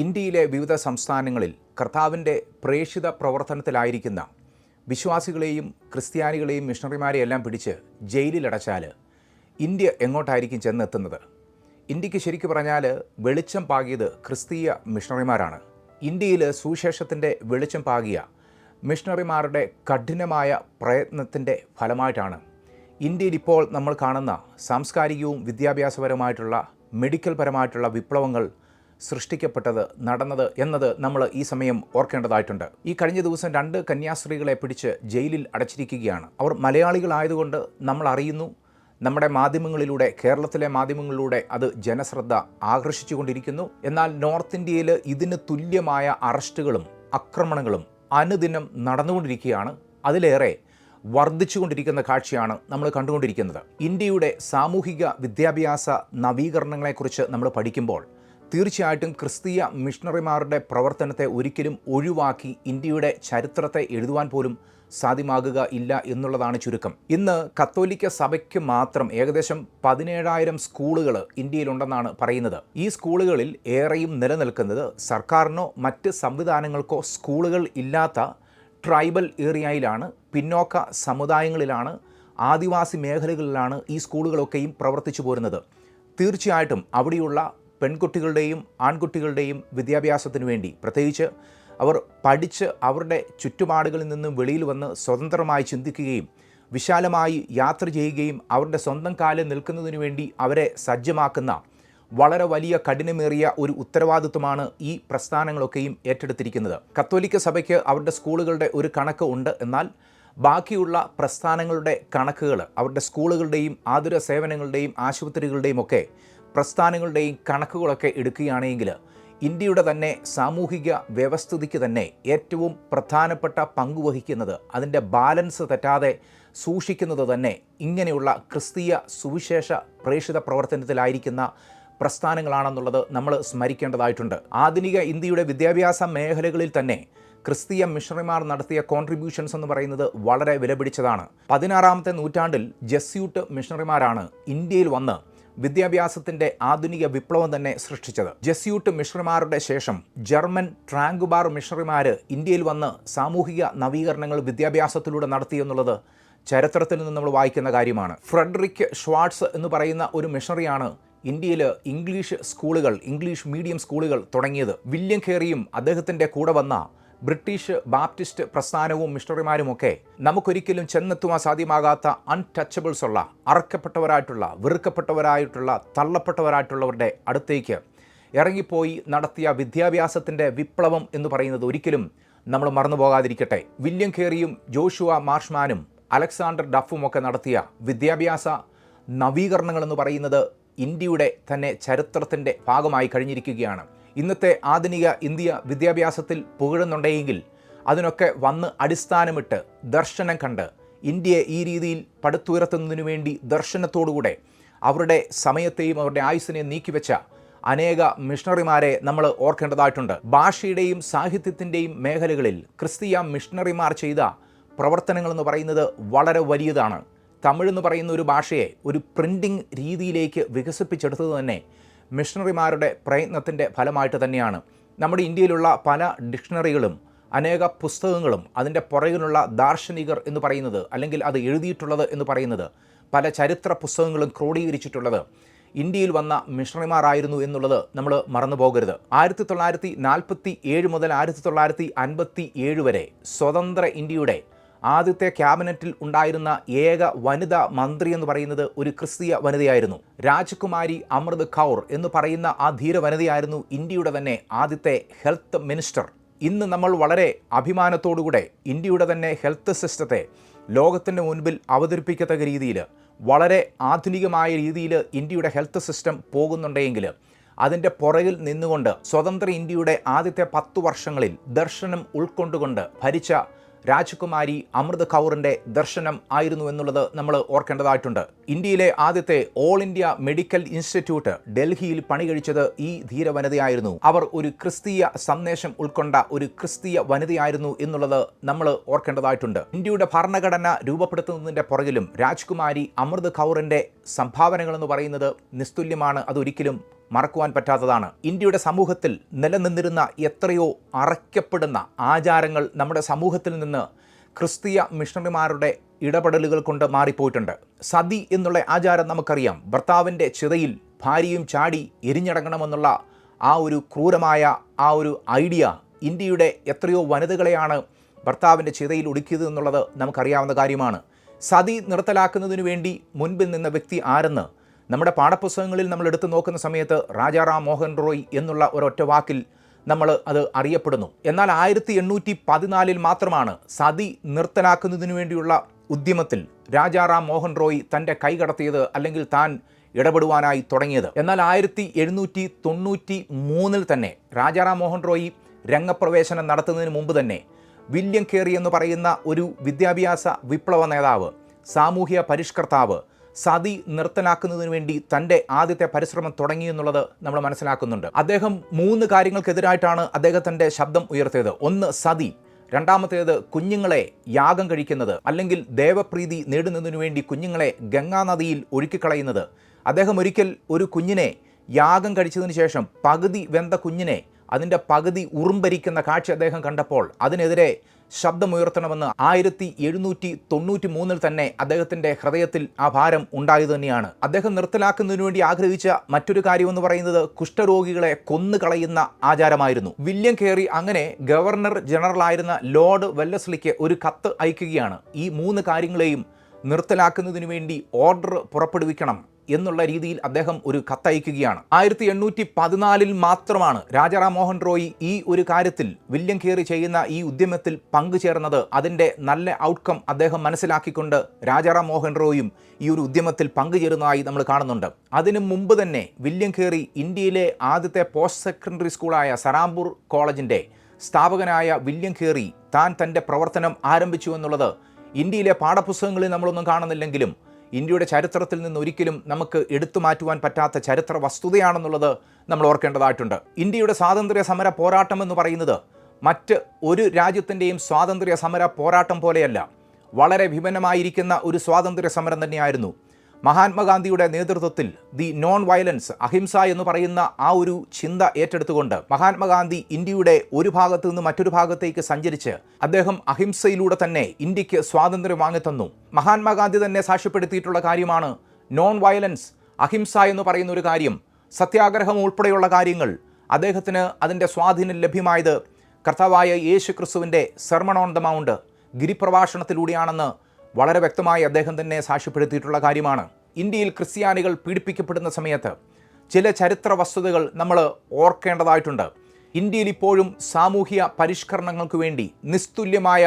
ഇന്ത്യയിലെ വിവിധ സംസ്ഥാനങ്ങളിൽ കർത്താവിന്റെ പ്രേഷിത പ്രവർത്തനത്തിലായിരിക്കുന്ന വിശ്വാസികളെയും ക്രിസ്ത്യാനികളെയും മിഷണറിമാരെയും എല്ലാം പിടിച്ച് ജയിലിലടച്ചാൽ ഇന്ത്യ എങ്ങോട്ടായിരിക്കും ചെന്നെത്തുന്നത്? ഇന്ത്യയ്ക്ക് ശരിക്കു പറഞ്ഞാൽ വെളിച്ചം പാകിയത് ക്രിസ്തീയ മിഷണറിമാരാണ്. ഇന്ത്യയിൽ സുവിശേഷത്തിന്റെ വെളിച്ചം പാകിയ മിഷണറിമാരുടെ കഠിനമായ പ്രയത്നത്തിന്റെ ഫലമായിട്ടാണ് ഇന്ത്യയിൽ ഇപ്പോൾ നമ്മൾ കാണുന്ന സാംസ്കാരികവും വിദ്യാഭ്യാസപരമായിട്ടുള്ള മെഡിക്കൽ പരമായിട്ടുള്ള വിപ്ലവങ്ങൾ സൃഷ്ടിക്കപ്പെട്ടത് നടന്നത് എന്നത് നമ്മൾ ഈ സമയം ഓർക്കേണ്ടതായിട്ടുണ്ട്. ഈ കഴിഞ്ഞ ദിവസം രണ്ട് കന്യാസ്ത്രീകളെ പിടിച്ച് ജയിലിൽ അടച്ചിരിക്കുകയാണ്. അവർ മലയാളികളായതുകൊണ്ട് നമ്മൾ അറിയുന്നു. നമ്മുടെ മാധ്യമങ്ങളിലൂടെ കേരളത്തിലെ മാധ്യമങ്ങളിലൂടെ അത് ജനശ്രദ്ധ ആകർഷിച്ചുകൊണ്ടിരിക്കുന്നു. എന്നാൽ നോർത്ത് ഇന്ത്യയിൽ ഇതിന് തുല്യമായ അറസ്റ്റുകളും ആക്രമണങ്ങളും അനുദിനം നടന്നുകൊണ്ടിരിക്കുകയാണ്. അതിലേറെ വർദ്ധിച്ചുകൊണ്ടിരിക്കുന്ന കാഴ്ചയാണ് നമ്മൾ കണ്ടുകൊണ്ടിരിക്കുന്നത്. ഇന്ത്യയുടെ സാമൂഹിക വിദ്യാഭ്യാസ നവീകരണങ്ങളെക്കുറിച്ച് നമ്മൾ പഠിക്കുമ്പോൾ തീർച്ചയായിട്ടും ക്രിസ്തീയ മിഷണറിമാരുടെ പ്രവർത്തനത്തെ ഒരിക്കലും ഒഴിവാക്കി ഇന്ത്യയുടെ ചരിത്രത്തെ എഴുതുവാൻ പോലും സാധ്യമാകുക ഇല്ല എന്നുള്ളതാണ് ചുരുക്കം. ഇന്ന് കത്തോലിക്ക സഭയ്ക്ക് മാത്രം ഏകദേശം പതിനേഴായിരം സ്കൂളുകൾ ഇന്ത്യയിലുണ്ടെന്നാണ് പറയുന്നത്. ഈ സ്കൂളുകളിൽ ഏറെയും നിലനിൽക്കുന്നത് സർക്കാരിനോ മറ്റ് സംവിധാനങ്ങൾക്കോ സ്കൂളുകൾ ഇല്ലാത്ത ട്രൈബൽ ഏരിയയിലാണ് പിന്നോക്ക സമുദായങ്ങളിലാണ് ആദിവാസി മേഖലകളിലാണ് ഈ സ്കൂളുകളൊക്കെയും പ്രവർത്തിച്ചു പോരുന്നത്. തീർച്ചയായിട്ടും അവിടെയുള്ള പെൺകുട്ടികളുടെയും ആൺകുട്ടികളുടെയും വിദ്യാഭ്യാസത്തിന് വേണ്ടി. പ്രത്യേകിച്ച് അവർ പഠിച്ച് അവരുടെ ചുറ്റുപാടുകളിൽ നിന്നും വെളിയിൽ വന്ന് സ്വതന്ത്രമായി ചിന്തിക്കുകയും വിശാലമായി യാത്ര ചെയ്യുകയും അവരുടെ സ്വന്തം കാലിൽ നിൽക്കുന്നതിന് വേണ്ടി അവരെ സജ്ജമാക്കുന്ന വളരെ വലിയ കഠിനമേറിയ ഒരു ഉത്തരവാദിത്വമാണ് ഈ പ്രസ്ഥാനങ്ങളൊക്കെയും ഏറ്റെടുത്തിരിക്കുന്നത്. കത്തോലിക്ക സഭയ്ക്ക് അവരുടെ സ്കൂളുകളുടെ ഒരു കണക്ക് ഉണ്ട്. എന്നാൽ ബാക്കിയുള്ള പ്രസ്ഥാനങ്ങളുടെ കണക്കുകൾ അവരുടെ സ്കൂളുകളുടെയും ആതുര സേവനങ്ങളുടെയും ആശുപത്രികളുടെയും ഒക്കെ പ്രസ്ഥാനങ്ങളുടെയും കണക്കുകളൊക്കെ എടുക്കുകയാണെങ്കിൽ ഇന്ത്യയുടെ തന്നെ സാമൂഹിക വ്യവസ്ഥിതിക്ക് തന്നെ ഏറ്റവും പ്രധാനപ്പെട്ട പങ്ക് വഹിക്കുന്നത് അതിന്റെ ബാലൻസ് തെറ്റാതെ സൂക്ഷിക്കുന്നത് തന്നെ ഇങ്ങനെയുള്ള ക്രിസ്തീയ സുവിശേഷ പ്രേഷിത പ്രവർത്തനത്തിലായിരിക്കുന്ന പ്രസ്ഥാനങ്ങളാണെന്നുള്ളത് നമ്മൾ സ്മരിക്കേണ്ടതായിട്ടുണ്ട്. ആധുനിക ഇന്ത്യയുടെ വിദ്യാഭ്യാസ മേഖലകളിൽ തന്നെ ക്രിസ്തീയ മിഷണറിമാർ നടത്തിയ കോൺട്രിബ്യൂഷൻസ് എന്ന് പറയുന്നത് വളരെ വിലപിടിച്ചതാണ്. പതിനാറാമത്തെ നൂറ്റാണ്ടിൽ ജസ്യൂട്ട് മിഷണറിമാരാണ് ഇന്ത്യയിൽ വന്ന് വിദ്യാഭ്യാസത്തിന്റെ ആധുനിക വിപ്ലവം തന്നെ സൃഷ്ടിച്ചത്. ജസ്യൂട്ട് മിഷണറിമാരുടെ ശേഷം ജർമ്മൻ ട്രാങ്കുബാർ മിഷണറിമാർ ഇന്ത്യയിൽ വന്ന് സാമൂഹിക നവീകരണങ്ങൾ വിദ്യാഭ്യാസത്തിലൂടെ നടത്തി എന്നുള്ളത് ചരിത്രത്തിൽ നിന്ന് നമ്മൾ വായിക്കുന്ന കാര്യമാണ്. ഫ്രെഡറിക് ഷ്വാർട്സ് എന്ന് പറയുന്ന ഒരു മിഷണറിയാണ് ഇന്ത്യയിൽ ഇംഗ്ലീഷ് സ്കൂളുകൾ ഇംഗ്ലീഷ് മീഡിയം സ്കൂളുകൾ തുടങ്ങിയത്. വില്യം ഖേറിയും അദ്ദേഹത്തിന്റെ കൂടെ വന്ന ബ്രിട്ടീഷ് ബാപ്റ്റിസ്റ്റ് പ്രസ്ഥാനവും മിഷണറിമാരുമൊക്കെ നമുക്കൊരിക്കലും ചെന്നെത്തുവാൻ സാധ്യമാകാത്ത അൺടച്ചബിൾസ് ഉള്ള അറക്കപ്പെട്ടവരായിട്ടുള്ള വെറുക്കപ്പെട്ടവരായിട്ടുള്ള തള്ളപ്പെട്ടവരായിട്ടുള്ളവരുടെ അടുത്തേക്ക് ഇറങ്ങിപ്പോയി നടത്തിയ വിദ്യാഭ്യാസത്തിന്റെ വിപ്ലവം എന്ന് പറയുന്നത് ഒരിക്കലും നമ്മൾ മറന്നു പോകാതിരിക്കട്ടെ. വില്യം കേറിയും ജോഷുവ മാർഷ്മാനും അലക്സാണ്ടർ ഡഫും ഒക്കെ നടത്തിയ വിദ്യാഭ്യാസ നവീകരണങ്ങൾ എന്ന് പറയുന്നത് ഇന്ത്യയുടെ തന്നെ ചരിത്രത്തിന്റെ ഭാഗമായി കഴിഞ്ഞിരിക്കുകയാണ്. ഇന്നത്തെ ആധുനിക ഇന്ത്യ വിദ്യാഭ്യാസത്തിൽ പുകഴുന്നുണ്ടെങ്കിൽ അതിനൊക്കെ വന്ന് അടിസ്ഥാനമിട്ട് ദർശനം കണ്ട് ഇന്ത്യയെ ഈ രീതിയിൽ പടുത്തുയർത്തുന്നതിനു വേണ്ടി ദർശനത്തോടുകൂടെ അവരുടെ സമയത്തെയും അവരുടെ ആയുസ്സിനെയും നീക്കിവെച്ച അനേക മിഷണറിമാരെ നമ്മൾ ഓർക്കേണ്ടതായിട്ടുണ്ട്. ഭാഷയുടെയും സാഹിത്യത്തിന്റെയും മേഖലകളിൽ ക്രിസ്തീയ മിഷണറിമാർ ചെയ്ത പ്രവർത്തനങ്ങളെന്ന് പറയുന്നത് വളരെ വലിയതാണ്. തമിഴ് എന്ന് പറയുന്ന ഒരു ഭാഷയെ ഒരു പ്രിന്റിംഗ് രീതിയിലേക്ക് വികസിപ്പിച്ചെടുത്തത് തന്നെ മിഷണറിമാരുടെ പ്രയത്നത്തിന്റെ ഫലമായിട്ട് തന്നെയാണ്. നമ്മുടെ ഇന്ത്യയിലുള്ള പല ഡിക്ഷണറികളും അനേക പുസ്തകങ്ങളും അതിന്റെ പുറകിലുള്ള ദാർശനികർ എന്ന് പറയുന്നത് അല്ലെങ്കിൽ അത് എഴുതിയിട്ടുള്ളത് എന്ന് പറയുന്നത് പല ചരിത്ര പുസ്തകങ്ങളും ക്രോഡീകരിച്ചിട്ടുള്ളത് ഇന്ത്യയിൽ വന്ന മിഷണറിമാരായിരുന്നു എന്നുള്ളത് നമ്മൾ മറന്നു പോകരുത്. ആയിരത്തി തൊള്ളായിരത്തി നാൽപ്പത്തി ഏഴ് മുതൽ ആയിരത്തി തൊള്ളായിരത്തി അൻപത്തി ഏഴ് വരെ സ്വതന്ത്ര ഇന്ത്യയുടെ ആദ്യത്തെ ക്യാബിനറ്റിൽ ഉണ്ടായിരുന്ന ഏക വനിതാ മന്ത്രി എന്ന് പറയുന്നത് ഒരു ക്രിസ്തീയ വനിതയായിരുന്നു. രാജകുമാരി അമൃത് കൗർ എന്ന് പറയുന്ന ആ ധീര വനിതയായിരുന്നു ഇന്ത്യയുടെ തന്നെ ആദ്യത്തെ ഹെൽത്ത് മിനിസ്റ്റർ. ഇന്ന് നമ്മൾ വളരെ അഭിമാനത്തോടുകൂടെ ഇന്ത്യയുടെ തന്നെ ഹെൽത്ത് സിസ്റ്റത്തെ ലോകത്തിന്റെ മുൻപിൽ അവതരിപ്പിക്കത്തക്ക രീതിയിൽ വളരെ ആധുനികമായ രീതിയിൽ ഇന്ത്യയുടെ ഹെൽത്ത് സിസ്റ്റം പോകുന്നുണ്ടെങ്കിൽ അതിന്റെ പുറകിൽ നിന്നുകൊണ്ട് സ്വതന്ത്ര ഇന്ത്യയുടെ ആദ്യത്തെ പത്തു വർഷങ്ങളിൽ ദർശനം ഉൾക്കൊണ്ടുകൊണ്ട് ഭരിച്ച രാജകുമാരി അമൃത് കൗറിന്റെ ദർശനം ആയിരുന്നു എന്നുള്ളത് നമ്മൾ ഓർക്കേണ്ടതായിട്ടുണ്ട്. ഇന്ത്യയിലെ ആദ്യത്തെ ഓൾ ഇന്ത്യ മെഡിക്കൽ ഇൻസ്റ്റിറ്റ്യൂട്ട് ഡൽഹിയിൽ പണി കഴിച്ചത് ഈ ധീര വനിതയായിരുന്നു അവർ ഒരു ക്രിസ്തീയ സന്ദേശം ഉൾക്കൊണ്ട ഒരു ക്രിസ്തീയ വനിതയായിരുന്നു എന്നുള്ളത് നമ്മൾ ഓർക്കേണ്ടതായിട്ടുണ്ട്. ഇന്ത്യയുടെ ഭരണഘടന രൂപപ്പെടുത്തുന്നതിന്റെ പുറകിലും രാജ്കുമാരി അമൃത് കൗറിന്റെ സംഭാവനകളെന്ന് പറയുന്നത് നിസ്തുല്യമാണ്. അതൊരിക്കലും മറക്കുവാൻ പറ്റാത്തതാണ്. ഇന്ത്യയുടെ സമൂഹത്തിൽ നിലനിന്നിരുന്ന എത്രയോ അറയ്ക്കപ്പെടുന്ന ആചാരങ്ങൾ നമ്മുടെ സമൂഹത്തിൽ നിന്ന് ക്രിസ്തീയ മിഷണറിമാരുടെ ഇടപെടലുകൾ കൊണ്ട് മാറിപ്പോയിട്ടുണ്ട്. സതി എന്നുള്ള ആചാരം നമുക്കറിയാം. ഭർത്താവിന്റെ ചിതയിൽ ഭാര്യയും ചാടി എരിഞ്ഞടങ്ങണമെന്നുള്ള ആ ഒരു ക്രൂരമായ ആ ഒരു ഐഡിയ ഇന്ത്യയുടെ എത്രയോ വനിതകളെയാണ് ഭർത്താവിന്റെ ചിതയിൽ ഒടുക്കിയത് എന്നുള്ളത് നമുക്കറിയാവുന്ന കാര്യമാണ്. സതി നിർത്തലാക്കുന്നതിനു വേണ്ടി മുൻപിൽ നിന്ന വ്യക്തി ആരെന്ന് നമ്മുടെ പാഠപുസ്തകങ്ങളിൽ നമ്മൾ എടുത്തു നോക്കുന്ന സമയത്ത് രാജാറാം മോഹൻ റോയ് എന്നുള്ള ഒരൊറ്റ വാക്കിൽ നമ്മൾ അത് അറിയപ്പെടുന്നു. എന്നാൽ ആയിരത്തി എണ്ണൂറ്റി പതിനാലിൽ മാത്രമാണ് സതി നിർത്തലാക്കുന്നതിനു വേണ്ടിയുള്ള ഉദ്യമത്തിൽ രാജാറാം മോഹൻ റോയ് തന്റെ കൈകടത്തിയത് അല്ലെങ്കിൽ താൻ ഇടപെടുവാനായി തുടങ്ങിയത്. എന്നാൽ ആയിരത്തി എഴുന്നൂറ്റി തൊണ്ണൂറ്റി മൂന്നിൽ തന്നെ രാജാറാം മോഹൻ റോയ് രംഗപ്രവേശനം നടത്തുന്നതിന് മുമ്പ് തന്നെ വില്യം കേറി എന്ന് പറയുന്ന ഒരു വിദ്യാഭ്യാസ വിപ്ലവ നേതാവ് സാമൂഹ്യ പരിഷ്കർത്താവ് സതി നിർത്തലാക്കുന്നതിന് വേണ്ടി തന്റെ ആദ്യത്തെ പരിശ്രമം തുടങ്ങി എന്നുള്ളത് നമ്മൾ മനസ്സിലാക്കുന്നുണ്ട്. അദ്ദേഹം മൂന്ന് കാര്യങ്ങൾക്കെതിരായിട്ടാണ് അദ്ദേഹത്തിന്റെ ശബ്ദം ഉയർത്തിയത്. ഒന്ന് സതി. രണ്ടാമത്തേത് കുഞ്ഞുങ്ങളെ യാഗം കഴിക്കുന്നത് അല്ലെങ്കിൽ ദേവപ്രീതി നേടുന്നതിനു വേണ്ടി കുഞ്ഞുങ്ങളെ ഗംഗാനദിയിൽ ഒഴുക്കിക്കളയുന്നത്. അദ്ദേഹം ഒരിക്കൽ ഒരു കുഞ്ഞിനെ യാഗം കഴിച്ചതിന് ശേഷം പകുതി വെന്ത കുഞ്ഞിനെ അതിന്റെ പകുതി ഉറുമ്പരിക്കുന്ന കാഴ്ച അദ്ദേഹം കണ്ടപ്പോൾ അതിനെതിരെ ശബ്ദമുയർത്തണമെന്ന് ആയിരത്തി എഴുന്നൂറ്റി തൊണ്ണൂറ്റി മൂന്നിൽ തന്നെ അദ്ദേഹത്തിന്റെ ഹൃദയത്തിൽ ആ ഭാരം ഉണ്ടായത് തന്നെയാണ്. അദ്ദേഹം നിർത്തലാക്കുന്നതിനു വേണ്ടി ആഗ്രഹിച്ച മറ്റൊരു കാര്യമെന്ന് പറയുന്നത് കുഷ്ഠരോഗികളെ കൊന്നുകളയുന്ന ആചാരമായിരുന്നു. വില്യം കേറി അങ്ങനെ ഗവർണർ ജനറൽ ആയിരുന്ന ലോർഡ് വെല്ലസ്ലിക്ക് ഒരു കത്ത് അയക്കുകയാണ്. ഈ മൂന്ന് കാര്യങ്ങളെയും നിർത്തലാക്കുന്നതിനു വേണ്ടി ഓർഡർ പുറപ്പെടുവിക്കണം. എന്നുള്ള രീതിയിൽ അദ്ദേഹം ഒരു കത്തയക്കുകയാണ്. ആയിരത്തി എണ്ണൂറ്റി പതിനാലിൽ മാത്രമാണ് രാജാറാം മോഹൻ റോയ് ഈ ഒരു കാര്യത്തിൽ വില്യം കേറി ചെയ്യുന്ന ഈ ഉദ്യമത്തിൽ പങ്കുചേർന്നത്. അതിന്റെ നല്ല ഔട്ട്കം അദ്ദേഹം മനസ്സിലാക്കിക്കൊണ്ട് രാജാറാം മോഹൻ റോയും ഈ ഒരു ഉദ്യമത്തിൽ പങ്കുചേരുന്നതായി നമ്മൾ കാണുന്നുണ്ട്. അതിനു മുമ്പ് തന്നെ വില്യം കേറി ഇന്ത്യയിലെ ആദ്യത്തെ പോസ്റ്റ് സെക്കൻഡറി സ്കൂളായ സറാംപൂർ കോളേജിന്റെ സ്ഥാപകനായ വില്യം കേറി താൻ തന്റെ പ്രവർത്തനം ആരംഭിച്ചു എന്നുള്ളത് ഇന്ത്യയിലെ പാഠപുസ്തകങ്ങളിൽ നമ്മളൊന്നും കാണുന്നില്ലെങ്കിലും ഇന്ത്യയുടെ ചരിത്രത്തിൽ നിന്ന് ഒരിക്കലും നമുക്ക് എടുത്തു മാറ്റുവാൻ പറ്റാത്ത ചരിത്ര വസ്തുതയാണെന്നുള്ളത് നമ്മൾ ഓർക്കേണ്ടതായിട്ടുണ്ട്. ഇന്ത്യയുടെ സ്വാതന്ത്ര്യ സമര പോരാട്ടം എന്ന് പറയുന്നത് മറ്റ് ഒരു രാജ്യത്തിന്റെയും സ്വാതന്ത്ര്യ സമര പോരാട്ടം പോലെയല്ല വളരെ വിഭിന്നമായിരിക്കുന്ന ഒരു സ്വാതന്ത്ര്യ സമരം തന്നെയായിരുന്നു. മഹാത്മാഗാന്ധിയുടെ നേതൃത്വത്തിൽ ദി നോൺ വയലൻസ് അഹിംസ എന്ന് പറയുന്ന ആ ഒരു ചിന്ത ഏറ്റെടുത്തുകൊണ്ട് മഹാത്മാഗാന്ധി ഇന്ത്യയുടെ ഒരു ഭാഗത്ത് നിന്ന് മറ്റൊരു ഭാഗത്തേക്ക് സഞ്ചരിച്ച് അദ്ദേഹം അഹിംസയിലൂടെ തന്നെ ഇന്ത്യയ്ക്ക് സ്വാതന്ത്ര്യം വാങ്ങിത്തന്നു. മഹാത്മാഗാന്ധി തന്നെ സാക്ഷ്യപ്പെടുത്തിയിട്ടുള്ള കാര്യമാണ് നോൺ വയലൻസ് അഹിംസ എന്ന് പറയുന്ന ഒരു കാര്യം. സത്യാഗ്രഹം ഉൾപ്പെടെയുള്ള കാര്യങ്ങൾ. അദ്ദേഹത്തിന് അതിന്റെ സ്വാധീനം ലഭ്യമായത് കർത്താവായ യേശു ക്രിസ്തുവിന്റെ സെർമൺ ഓൺ ദ മൗണ്ട് ഗിരിപ്രഭാഷണത്തിലൂടെയാണെന്ന് വളരെ വ്യക്തമായി അദ്ദേഹം തന്നെ സാക്ഷ്യപ്പെടുത്തിയിട്ടുള്ള കാര്യമാണ്. ഇന്ത്യയിൽ ക്രിസ്ത്യാനികൾ പീഡിപ്പിക്കപ്പെടുന്ന സമയത്ത് ചില ചരിത്ര വസ്തുതകൾ നമ്മൾ ഓർക്കേണ്ടതായിട്ടുണ്ട്. ഇന്ത്യയിൽ ഇപ്പോഴും സാമൂഹിക പരിഷ്കരണങ്ങൾക്ക് വേണ്ടി നിസ്തുല്യമായ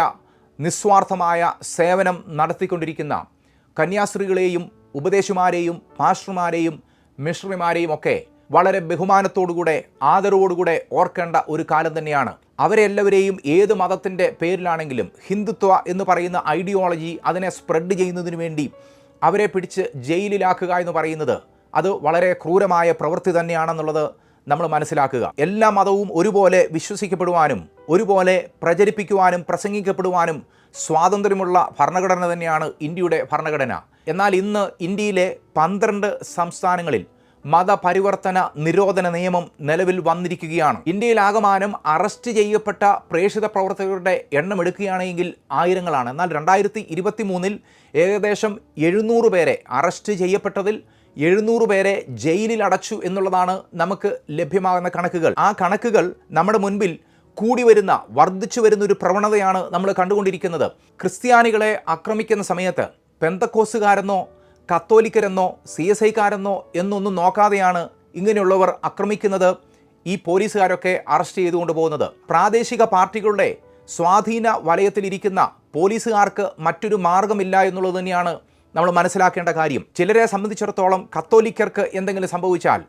നിസ്വാർത്ഥമായ സേവനം നടത്തിക്കൊണ്ടിരിക്കുന്ന കന്യാസ്ത്രീകളെയും ഉപദേശിമാരെയും പാസ്റ്റർമാരെയും മിഷണറിമാരെയും ഒക്കെ വളരെ ബഹുമാനത്തോടുകൂടെ ആദരവോടുകൂടെ ഓർക്കേണ്ട ഒരു കാലം തന്നെയാണ്. അവരെല്ലാവരെയും ഏത് മതത്തിന്റെ പേരിലാണെങ്കിലും ഹിന്ദുത്വ എന്ന് പറയുന്ന ഐഡിയോളജി അതിനെ സ്പ്രെഡ് ചെയ്യുന്നതിന് വേണ്ടി അവരെ പിടിച്ച് ജയിലിലാക്കുക എന്ന് പറയുന്നത് അത് വളരെ ക്രൂരമായ പ്രവൃത്തി തന്നെയാണെന്നുള്ളത് നമ്മൾ മനസ്സിലാക്കുക. എല്ലാ മതവും ഒരുപോലെ വിശ്വസിക്കപ്പെടുവാനും ഒരുപോലെ പ്രചരിപ്പിക്കുവാനും പ്രസംഗിക്കപ്പെടുവാനും സ്വാതന്ത്ര്യമുള്ള ഭരണഘടന തന്നെയാണ് ഇന്ത്യയുടെ ഭരണഘടന. എന്നാൽ ഇന്ന് ഇന്ത്യയിലെ പന്ത്രണ്ട് സംസ്ഥാനങ്ങളിൽ മതപരിവർത്തന നിരോധന നിയമം നിലവിൽ വന്നിരിക്കുകയാണ്. ഇന്ത്യയിലാകമാനം അറസ്റ്റ് ചെയ്യപ്പെട്ട പ്രേഷിത പ്രവർത്തകരുടെ എണ്ണം എടുക്കുകയാണെങ്കിൽ ആയിരങ്ങളാണ്. എന്നാൽ രണ്ടായിരത്തി ഇരുപത്തി മൂന്നിൽ ഏകദേശം എഴുന്നൂറ് പേരെ അറസ്റ്റ് ചെയ്യപ്പെട്ടതിൽ എഴുന്നൂറ് പേരെ ജയിലിൽ അടച്ചു എന്നുള്ളതാണ് നമുക്ക് ലഭ്യമാകുന്ന കണക്കുകൾ. ആ കണക്കുകൾ നമ്മുടെ മുൻപിൽ കൂടി വരുന്ന വർദ്ധിച്ചു വരുന്ന ഒരു പ്രവണതയാണ് നമ്മൾ കണ്ടുകൊണ്ടിരിക്കുന്നത്. ക്രിസ്ത്യാനികളെ ആക്രമിക്കുന്ന സമയത്ത് പെന്തക്കോസുകാരെന്നോ കത്തോലിക്കരെന്നോ സി എസ് ഐക്കാരെന്നോ എന്നൊന്നും നോക്കാതെയാണ് ഇങ്ങനെയുള്ളവർ ആക്രമിക്കുന്നത്. ഈ പോലീസുകാരൊക്കെ അറസ്റ്റ് ചെയ്തുകൊണ്ട് പോകുന്നത്. പ്രാദേശിക പാർട്ടികളുടെ സ്വാധീന വലയത്തിലിരിക്കുന്ന പോലീസുകാർക്ക് മറ്റൊരു മാർഗമില്ല എന്നുള്ളത് തന്നെയാണ് നമ്മൾ മനസ്സിലാക്കേണ്ട കാര്യം. ചിലരെ സംബന്ധിച്ചിടത്തോളം കത്തോലിക്കർക്ക് എന്തെങ്കിലും സംഭവിച്ചാൽ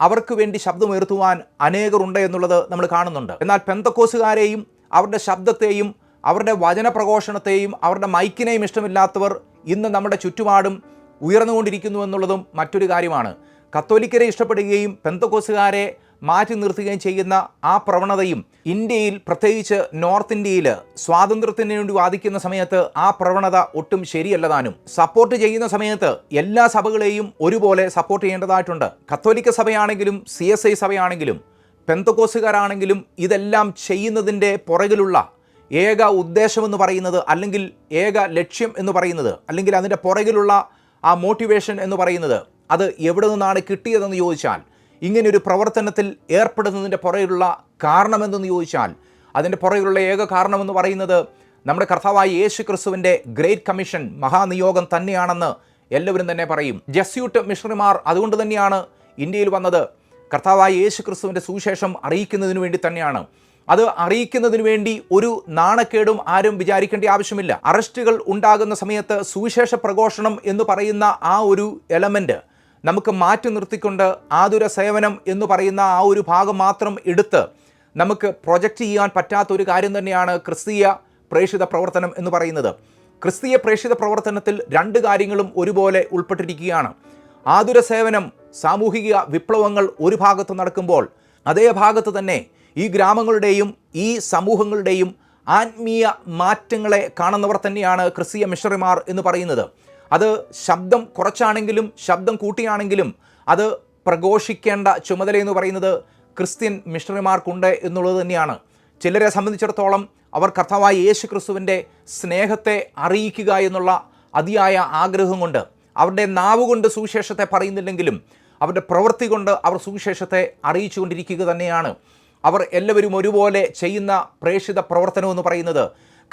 അവർക്ക് വേണ്ടി ശബ്ദമുയർത്തുവാൻ അനേകരുണ്ട് എന്നുള്ളത് നമ്മൾ കാണുന്നുണ്ട്. എന്നാൽ പെന്തക്കോസുകാരെയും അവരുടെ ശബ്ദത്തെയും അവരുടെ വചനപ്രഘോഷണത്തെയും അവരുടെ മൈക്കിനെയും ഇഷ്ടമില്ലാത്തവർ ഇന്ന് നമ്മുടെ ചുറ്റുപാടും ഉയർന്നുകൊണ്ടിരിക്കുന്നു എന്നുള്ളതും മറ്റൊരു കാര്യമാണ്. കത്തോലിക്കരെ ഇഷ്ടപ്പെടുകയും പെന്തക്കോസുകാരെ മാറ്റി നിർത്തുകയും ചെയ്യുന്ന ആ പ്രവണതയും ഇന്ത്യയിൽ പ്രത്യേകിച്ച് നോർത്ത് ഇന്ത്യയിൽ സ്വാതന്ത്ര്യത്തിന് വേണ്ടി വാദിക്കുന്ന സമയത്ത് ആ പ്രവണത ഒട്ടും ശരിയല്ലതാനും സപ്പോർട്ട് ചെയ്യുന്ന സമയത്ത് എല്ലാ സഭകളെയും ഒരുപോലെ സപ്പോർട്ട് ചെയ്യേണ്ടതായിട്ടുണ്ട്. കത്തോലിക്ക സഭയാണെങ്കിലും സി എസ് ഐ സഭയാണെങ്കിലും പെന്തക്കോസുകാരാണെങ്കിലും ഇതെല്ലാം ചെയ്യുന്നതിന്റെ പുറകിലുള്ള ഏക ഉദ്ദേശമെന്ന് പറയുന്നത് അല്ലെങ്കിൽ ഏക ലക്ഷ്യം എന്ന് പറയുന്നത് അല്ലെങ്കിൽ അതിന്റെ പുറകിലുള്ള ആ മോട്ടിവേഷൻ എന്ന് പറയുന്നത് അത് എവിടെ നിന്നാണ് കിട്ടിയതെന്ന് ചോദിച്ചാൽ ഇങ്ങനെയൊരു പ്രവർത്തനത്തിൽ ഏർപ്പെടുന്നതിന്റെ പുറകിലുള്ള കാരണമെന്തെന്ന് ചോദിച്ചാൽ അതിന്റെ പുറകിലുള്ള ഏക കാരണമെന്ന് പറയുന്നത് നമ്മുടെ കർത്താവായ യേശു ക്രിസ്തുവിന്റെ ഗ്രേറ്റ് കമ്മീഷൻ മഹാനിയോഗം തന്നെയാണെന്ന് എല്ലാവരും തന്നെ പറയും. ജസ്യൂട്ട് മിഷണറിമാർ അതുകൊണ്ട് തന്നെയാണ് ഇന്ത്യയിൽ വന്നത്. കർത്താവായ യേശു ക്രിസ്തുവിന്റെ സുവിശേഷം അറിയിക്കുന്നതിന് വേണ്ടി തന്നെയാണ്. അത് അറിയിക്കുന്നതിന് വേണ്ടി ഒരു നാണക്കേടും ആരും വിചാരിക്കേണ്ട ആവശ്യമില്ല. അറസ്റ്റുകൾ ഉണ്ടാകുന്ന സമയത്ത് സുവിശേഷ പ്രഘോഷണം എന്ന് പറയുന്ന ആ ഒരു എലമെന്റ് നമുക്ക് മാറ്റി നിർത്തിക്കൊണ്ട് ആതുര സേവനം എന്ന് പറയുന്ന ആ ഒരു ഭാഗം മാത്രം എടുത്ത് നമുക്ക് പ്രൊജക്റ്റ് ചെയ്യാൻ പറ്റാത്ത ഒരു കാര്യം തന്നെയാണ് ക്രിസ്തീയ പ്രേക്ഷിത പ്രവർത്തനം എന്ന് പറയുന്നത്. ക്രിസ്തീയ പ്രേക്ഷിത പ്രവർത്തനത്തിൽ രണ്ട് കാര്യങ്ങളും ഒരുപോലെ ഉൾപ്പെട്ടിരിക്കുകയാണ്. ആതുര സേവനം സാമൂഹിക വിപ്ലവങ്ങൾ ഒരു ഭാഗത്ത് നടക്കുമ്പോൾ അതേ ഭാഗത്ത് തന്നെ ഈ ഗ്രാമങ്ങളുടെയും ഈ സമൂഹങ്ങളുടെയും ആത്മീയ മാറ്റങ്ങളെ കാണുന്നവർ തന്നെയാണ് ക്രിസ്തീയ മിഷണറിമാർ എന്ന് പറയുന്നത്. അത് ശബ്ദം കുറച്ചാണെങ്കിലും ശബ്ദം കൂട്ടിയാണെങ്കിലും അത് പ്രഘോഷിക്കേണ്ട ചുമതല എന്ന് പറയുന്നത് ക്രിസ്ത്യൻ മിഷണറിമാർക്കുണ്ട് എന്നുള്ളത് തന്നെയാണ്. ചിലരെ സംബന്ധിച്ചിടത്തോളം അവർ കർത്താവായ യേശു ക്രിസ്തുവിന്റെ സ്നേഹത്തെ അറിയിക്കുക എന്നുള്ള അതിയായ ആഗ്രഹം കൊണ്ട് അവരുടെ നാവ് കൊണ്ട് സുവിശേഷത്തെ പറയുന്നില്ലെങ്കിലും അവരുടെ പ്രവൃത്തി കൊണ്ട് അവർ സുവിശേഷത്തെ അറിയിച്ചുകൊണ്ടിരിക്കുക തന്നെയാണ്. അവർ എല്ലാവരും ഒരുപോലെ ചെയ്യുന്ന പ്രേഷിത പ്രവർത്തനം എന്ന് പറയുന്നത്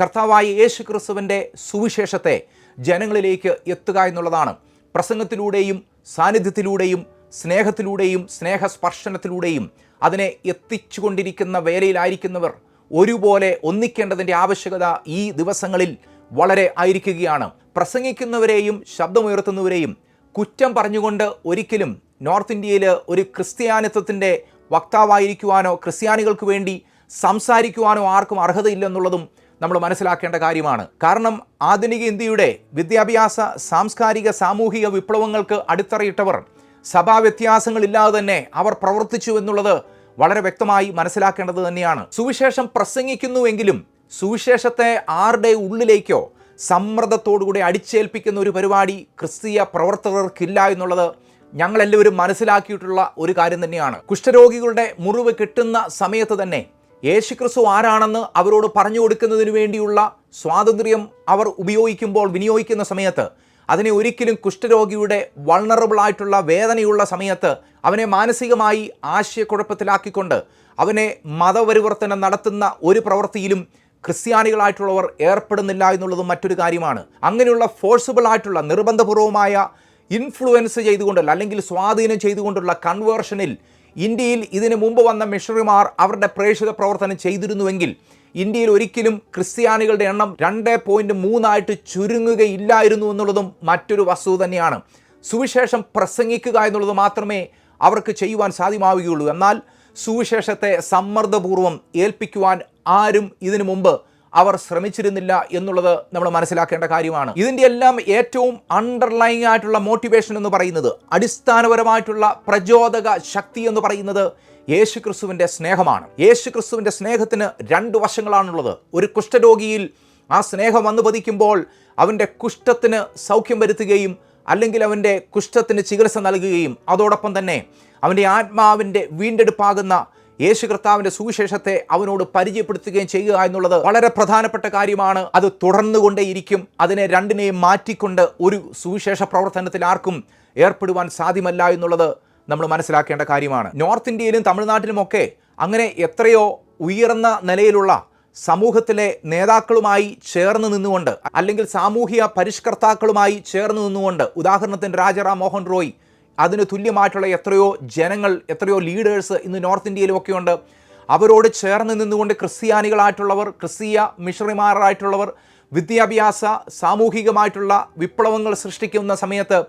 കർത്താവായ യേശു ക്രിസ്തുവിന്റെ സുവിശേഷത്തെ ജനങ്ങളിലേക്ക് എത്തുക എന്നുള്ളതാണ്. പ്രസംഗത്തിലൂടെയും സാന്നിധ്യത്തിലൂടെയും സ്നേഹത്തിലൂടെയും സ്നേഹസ്പർശനത്തിലൂടെയും അതിനെ എത്തിച്ചുകൊണ്ടിരിക്കുന്ന വേലയിലായിരിക്കുന്നവർ ഒരുപോലെ ഒന്നിക്കേണ്ടതിന്റെ ആവശ്യകത ഈ ദിവസങ്ങളിൽ വളരെ ആയിരിക്കുകയാണ്. പ്രസംഗിക്കുന്നവരെയും ശബ്ദമുയർത്തുന്നവരെയും കുറ്റം പറഞ്ഞുകൊണ്ട് ഒരിക്കലും നോർത്ത് ഇന്ത്യയിൽ ഒരു ക്രിസ്ത്യാനിത്വത്തിന്റെ വക്താവായിരിക്കുവാനോ ക്രിസ്ത്യാനികൾക്ക് വേണ്ടി സംസാരിക്കുവാനോ ആർക്കും അർഹതയില്ലെന്നുള്ളതും നമ്മൾ മനസ്സിലാക്കേണ്ട കാര്യമാണ്. കാരണം ആധുനിക ഇന്ത്യയുടെ വിദ്യാഭ്യാസ സാംസ്കാരിക സാമൂഹിക വിപ്ലവങ്ങൾക്ക് അടിത്തറയിട്ടവർ സഭാ വ്യത്യാസങ്ങളില്ലാതെ തന്നെ അവർ പ്രവർത്തിച്ചു എന്നുള്ളത് വളരെ വ്യക്തമായി മനസ്സിലാക്കേണ്ടത് തന്നെയാണ്. സുവിശേഷം പ്രസംഗിക്കുന്നുവെങ്കിലും സുവിശേഷത്തെ ആരുടെ ഉള്ളിലേക്കോ സമ്മർദ്ദത്തോടുകൂടി അടിച്ചേൽപ്പിക്കുന്ന ഒരു പരിപാടി ക്രിസ്തീയ പ്രവർത്തകർക്കില്ല എന്നുള്ളത് ഞങ്ങളെല്ലാവരും മനസ്സിലാക്കിയിട്ടുള്ള ഒരു കാര്യം തന്നെയാണ്. കുഷ്ഠരോഗികളുടെ മുറിവ് കിട്ടുന്ന സമയത്ത് തന്നെ യേശുക്രിസ്തു ആരാണെന്ന് അവരോട് പറഞ്ഞു കൊടുക്കുന്നതിന് വേണ്ടിയുള്ള സ്വാതന്ത്ര്യം അവർ ഉപയോഗിക്കുമ്പോൾ വിനിയോഗിക്കുന്ന സമയത്ത് അതിനെ ഒരിക്കലും കുഷ്ഠരോഗിയുടെ വൾണറബിൾ ആയിട്ടുള്ള വേദനയുള്ള സമയത്ത് അവനെ മാനസികമായി ആശയക്കുഴപ്പത്തിലാക്കിക്കൊണ്ട് അവനെ മതപരിവർത്തനം നടത്തുന്ന ഒരു പ്രവൃത്തിയിലും ക്രിസ്ത്യാനികളായിട്ടുള്ളവർ ഏർപ്പെടുന്നില്ല എന്നുള്ളതും മറ്റൊരു കാര്യമാണ്. അങ്ങനെയുള്ള ഫോഴ്സിബിൾ ആയിട്ടുള്ള നിർബന്ധപൂർവമായ ഇൻഫ്ലുവൻസ് ചെയ്തുകൊണ്ടുള്ള അല്ലെങ്കിൽ സ്വാധീനം ചെയ്തുകൊണ്ടുള്ള കൺവേർഷനിൽ ഇന്ത്യയിൽ ഇതിനു മുമ്പ് വന്ന മിഷണറിമാർ അവരുടെ പ്രേക്ഷിത പ്രവർത്തനം ചെയ്തിരുന്നുവെങ്കിൽ ഇന്ത്യയിൽ ഒരിക്കലും ക്രിസ്ത്യാനികളുടെ എണ്ണം രണ്ട് പോയിന്റ് മൂന്നായിട്ട് ചുരുങ്ങുകയില്ലായിരുന്നു എന്നുള്ളതും മറ്റൊരു വസ്തുത തന്നെയാണ്. സുവിശേഷം പ്രസംഗിക്കുക എന്നുള്ളത് മാത്രമേ അവർക്ക് ചെയ്യുവാൻ സാധ്യമാവുകയുള്ളൂ. എന്നാൽ സുവിശേഷത്തെ സമ്മർദ്ദപൂർവം ഏൽപ്പിക്കുവാൻ ആരും ഇതിനു മുമ്പ് അവർ ശ്രമിച്ചിരുന്നില്ല എന്നുള്ളത് നമ്മൾ മനസ്സിലാക്കേണ്ട കാര്യമാണ്. ഇതിന്റെ എല്ലാം ഏറ്റവും അണ്ടർലൈങ് ആയിട്ടുള്ള മോട്ടിവേഷൻ എന്ന് പറയുന്നത് അടിസ്ഥാനപരമായിട്ടുള്ള പ്രചോദക ശക്തി എന്ന് പറയുന്നത് യേശുക്രിസ്തുവിന്റെ സ്നേഹമാണ്. യേശുക്രിസ്തുവിന്റെ സ്നേഹത്തിന് രണ്ട് വശങ്ങളാണുള്ളത്. ഒരു കുഷ്ഠരോഗിയിൽ ആ സ്നേഹം വന്നു പതിക്കുമ്പോൾ അവന്റെ കുഷ്ഠത്തിന് സൗഖ്യം വരുത്തുകയും അല്ലെങ്കിൽ അവന്റെ കുഷ്ഠത്തിന് ചികിത്സ നൽകുകയും അതോടൊപ്പം തന്നെ അവന്റെ ആത്മാവിന്റെ വീണ്ടെടുപ്പാകുന്ന യേശു കർത്താവിന്റെ സുവിശേഷത്തെ അവനോട് പരിചയപ്പെടുത്തുകയും ചെയ്യുക എന്നുള്ളത് വളരെ പ്രധാനപ്പെട്ട കാര്യമാണ്. അത് തുടർന്നുകൊണ്ടേയിരിക്കും. അതിനെ രണ്ടിനെയും മാറ്റിക്കൊണ്ട് ഒരു സുവിശേഷ പ്രവർത്തനത്തിൽ ആർക്കും ഏർപ്പെടുവാൻ സാധ്യമല്ല എന്നുള്ളത് നമ്മൾ മനസ്സിലാക്കേണ്ട കാര്യമാണ്. നോർത്ത് ഇന്ത്യയിലും തമിഴ്നാട്ടിലുമൊക്കെ അങ്ങനെ എത്രയോ ഉയർന്ന നിലയിലുള്ള സമൂഹത്തിലെ നേതാക്കളുമായി ചേർന്ന് നിന്നുകൊണ്ട് അല്ലെങ്കിൽ സാമൂഹിക പരിഷ്കർത്താക്കളുമായി ചേർന്ന് നിന്നുകൊണ്ട് ഉദാഹരണത്തിന് രാജറാം മോഹൻ റോയ് അതിന് തുല്യമായിട്ടുള്ള എത്രയോ ജനങ്ങൾ എത്രയോ ലീഡേഴ്സ് ഇന്ന് നോർത്ത് ഇന്ത്യയിലുമൊക്കെ ഉണ്ട് അവരോട് ചേർന്ന് നിന്നുകൊണ്ട് ക്രിസ്ത്യാനികളായിട്ടുള്ളവർ ക്രിസ്തീയ മിഷണറിമാരായിട്ടുള്ളവർ വിദ്യാഭ്യാസ സാമൂഹികമായിട്ടുള്ള വിപ്ലവങ്ങൾ സൃഷ്ടിക്കുന്ന സമയത്ത്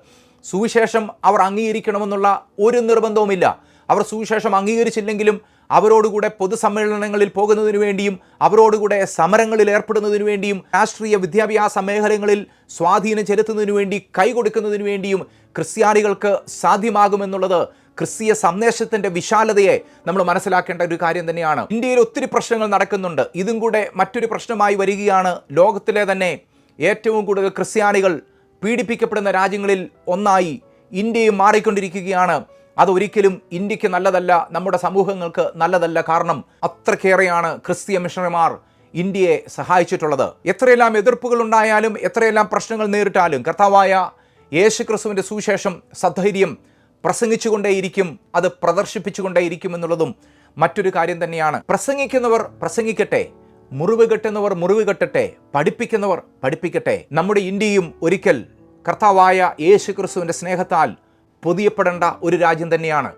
സുവിശേഷം അവർ അംഗീകരിക്കണമെന്നുള്ള ഒരു നിർബന്ധവുമില്ല. അവർ സുവിശേഷം അംഗീകരിച്ചില്ലെങ്കിലും അവരോടുകൂടെ പൊതുസമ്മേളനങ്ങളിൽ പോകുന്നതിന് വേണ്ടിയും അവരോടുകൂടെ സമരങ്ങളിൽ ഏർപ്പെടുന്നതിന് വേണ്ടിയും രാഷ്ട്രീയ വിദ്യാഭ്യാസ മേഖലകളിൽ സ്വാധീനം ചെലുത്തുന്നതിന് വേണ്ടി കൈകൊടുക്കുന്നതിന് വേണ്ടിയും ക്രിസ്ത്യാനികൾക്ക് സാധ്യമാകുമെന്നുള്ളത് ക്രിസ്തീയ സന്ദേശത്തിന്റെ വിശാലതയെ നമ്മൾ മനസ്സിലാക്കേണ്ട ഒരു കാര്യം തന്നെയാണ്. ഇന്ത്യയിൽ ഒത്തിരി പ്രശ്നങ്ങൾ നടക്കുന്നുണ്ട്. ഇതും കൂടെ മറ്റൊരു പ്രശ്നമായി വരികയാണ്. ലോകത്തിലെ തന്നെ ഏറ്റവും കൂടുതൽ ക്രിസ്ത്യാനികൾ പീഡിപ്പിക്കപ്പെടുന്ന രാജ്യങ്ങളിൽ ഒന്നായി ഇന്ത്യയും മാറിക്കൊണ്ടിരിക്കുകയാണ്. അതൊരിക്കലും ഇന്ത്യയ്ക്ക് നല്ലതല്ല നമ്മുടെ സമൂഹങ്ങൾക്ക് നല്ലതല്ല കാരണം അത്രക്കേറെയാണ് ക്രിസ്തീയ മിഷണറിമാർ ഇന്ത്യയെ സഹായിച്ചിട്ടുള്ളത്. എത്രയെല്ലാം എതിർപ്പുകൾ ഉണ്ടായാലും എത്രയെല്ലാം പ്രശ്നങ്ങൾ നേരിട്ടാലും കർത്താവായ യേശു ക്രിസ്തുവിന്റെ സുവിശേഷം സധൈര്യം പ്രസംഗിച്ചുകൊണ്ടേയിരിക്കും അത് പ്രദർശിപ്പിച്ചുകൊണ്ടേയിരിക്കും എന്നുള്ളതും മറ്റൊരു കാര്യം തന്നെയാണ്. പ്രസംഗിക്കുന്നവർ പ്രസംഗിക്കട്ടെ മുറിവ് കെട്ടുന്നവർ മുറിവ് കെട്ടട്ടെ പഠിപ്പിക്കുന്നവർ പഠിപ്പിക്കട്ടെ. നമ്മുടെ ഇന്ത്യയും ഒരിക്കൽ കർത്താവായ യേശു ക്രിസ്തുവിന്റെ സ്നേഹത്താൽ പൊതിയപ്പെടേണ്ട ഒരു രാജ്യം തന്നെയാണ്.